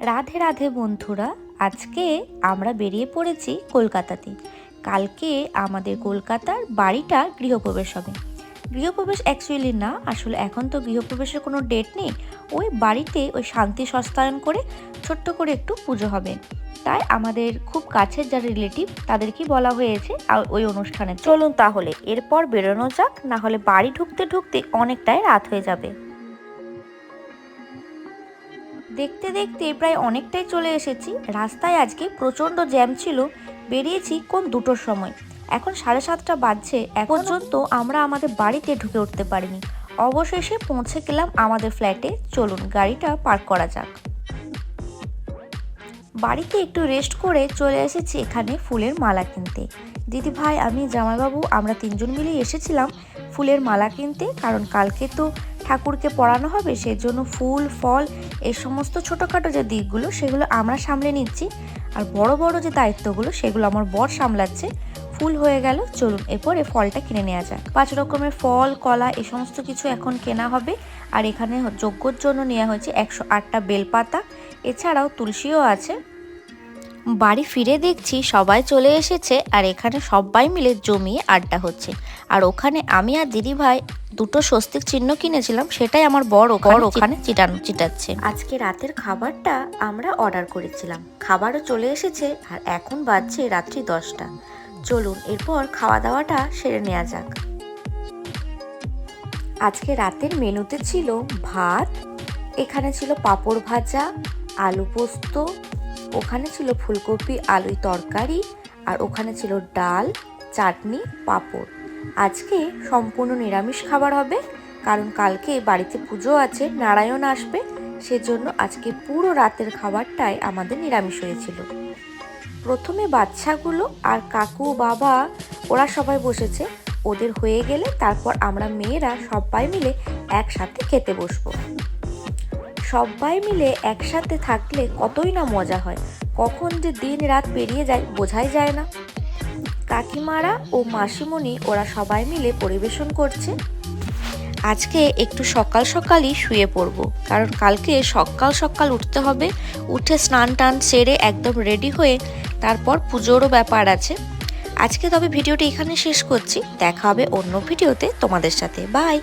রাধে রাধে বন্ধুরা, আজকে আমরা বেরিয়ে পড়েছি কলকাতাতে। কালকে আমাদের কলকাতার বাড়িটা গৃহপ্রবেশ হবে। গৃহপ্রবেশ অ্যাকচুয়ালি না, আসলে এখন তো গৃহপ্রবেশের কোনো ডেট নেই। ওই বাড়িতে ওই শান্তি সস্তায়ন করে ছোট্ট করে একটু পুজো হবে। তাই আমাদের খুব কাছের যারা রিলেটিভ তাদেরকেই বলা হয়েছে ওই অনুষ্ঠানে। চলুন তাহলে, এরপর বেরোনো যাক না হলে বাড়ি ঢুকতে ঢুকতে অনেকটাই রাত হয়ে যাবে। দেখতে দেখতে প্রায় অনেকটাই চলে এসেছি। রাস্তায় আজকে প্রচণ্ড জ্যাম ছিল। বেরিয়েছি কোন দুটোর সময়? এখন সাড়ে সাতটা বাজছে। এখন পর্যন্ত আমরা আমাদের বাড়িতে ঢুকে উঠতে পারিনি। অবশেষে পৌঁছে গেলাম আমাদের ফ্ল্যাটে। চলুন, গাড়িটা পার্ক করা যাক। বাড়িতে একটু রেস্ট করে চলে এসেছি এখানে ফুলের মালা কিনতে। দিদি ভাই, আমি জামাইবাবু, আমরা তিনজন মিলেই এসেছিলাম ফুলের মালা কিনতে। কারণ কালকে তো ঠাকুরকে পড়ানো হবে, সেজন্য ফুল, ফল এই সমস্ত ছোটোখাটো যে দিকগুলো, সেগুলো আমরা সামলে নিচ্ছি। আর বড় বড় যে দায়িত্বগুলো, সেগুলো আমার বর সামলাচ্ছে। ফুল হয়ে গেল, চলুন এরপরে ফলটা কিনে নেওয়া যাক। পাঁচ রকমের ফল, কলা এই সমস্ত কিছু এখন কেনা হবে। আর এখানে যজ্ঞর জন্য নেওয়া হয়েছে একশো আটটা বেলপাতা। এছাড়াও তুলসীও আছে। বাড়ি ফিরে দেখছি সবাই চলে এসেছে আর এখানে সবাই মিলে জমিয়ে আড্ডা হচ্ছে। আর ওখানে আমি আর দিদি ভাই দুটো স্বস্তিক চিহ্ন কিনেছিলাম সেটাই আমার বড় বড় ওখানে? চিটানো চিটাচ্ছে। আজকে রাতের খাবারটা আমরা অর্ডার করেছিলাম। খাবারও চলে এসেছে আর এখন বাজছে রাত্রি দশটা। চলুন এরপর খাওয়া দাওয়াটা সেরে নেওয়া যাক। আজকে রাতের মেনুতে ছিল ভাত এখানে ছিল পাঁপড় ভাজা আলু পোস্ত ওখানে ছিল ফুলকপি আলুই তরকারি, আর ওখানে ছিল ডাল, চাটনি, পাঁপড়। আজকে সম্পূর্ণ নিরামিষ খাবার হবে, কারণ কালকে বাড়িতে পুজো আছে, নারায়ণ আসবে, সেজন্য আজকে পুরো রাতের খাবারটাই আমাদের নিরামিষ হয়েছিল। প্রথমে বাচ্চাগুলো আর কাকু, বাবা, ওরা সবাই বসেছে। ওদের হয়ে গেলে তারপর আমরা মেয়েরা সবাই মিলে একসাথে খেতে বসবো। সবাই মিলে একসাথে থাকলে কতই না মজা হয়। কখন যে দিন রাত পেরিয়ে যায় বোঝাই যায় না। কাকিমারা ও মাসিমণি ওরা সবাই মিলে পরিবেশন করছে। আজকে একটু সকাল সকালই শুয়ে পড়ব, কারণ কালকে সকাল সকাল উঠতে হবে। উঠে স্নান টান সেরে একদম রেডি হয়ে তারপর পুজোরও ব্যাপার আছে। আজকে তবে ভিডিওটি এখানে শেষ করছি। দেখা হবে অন্য ভিডিওতে তোমাদের সাথে। বাই!